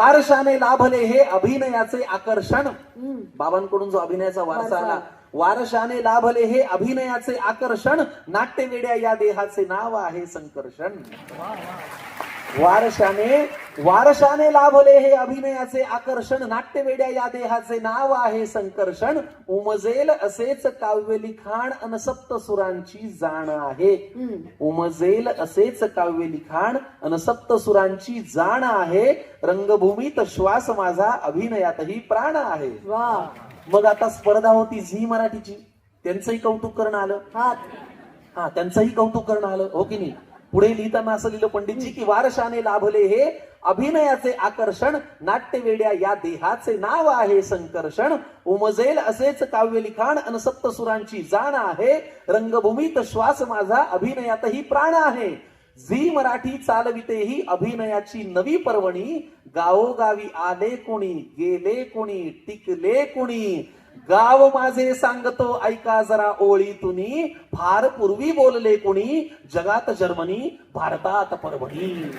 वारशाने लाभले हे अभिनयाचे आकर्षण. बाबांकडून जो अभिनयाचा वारसा वारसा. आला वारशाने लाभले हे अभिनयाचे आकर्षण. नाट्यवेड्या या देहाचे नाव आहे संकर्षण. वारशाने वारशाने लाभले हे अभिनयाचे आकर्षण. नाट्यवेड्या या देहाचे नाव आहे संकर्षण. उमजेल असेच काव्य लिखाण अन सप्त सुरांची जाण आहे. उमजेल असेच काव्य लिखाण अन सप्त सुरांची जाण आहे. रंगभूमीत श्वास माझा अभिनयातही प्राण आहे. मग आता स्पर्धा होती झी मराठीची. त्यांचंही कौतुक करणं आलं. हा त्यांचंही कौतुक करणं आलं. हो की नाही? पुढे लिहिताना असं लिहिलं पंडितजी की वारशाने लाभले हे अभिनयाचे आकर्षण नाट्यवेड्या या देहाचे नाव आहे संकर्षण. उमजेल असेच काव्य लिखाण अन सप्तसुरांची जाण आहे. रंगभूमीत श्वास माझा अभिनयातही प्राण आहे. झी मराठी चालविते ही अभिनयाची नवी पर्वणी. गावोगावी आले कोणी गेले कोणी टिकले कोणी. गाव माझे सांगतो ऐका जरा ओळीतुनी. फार पूर्वी बोलले कोणी जगात जर्मनी भारतात परभणी.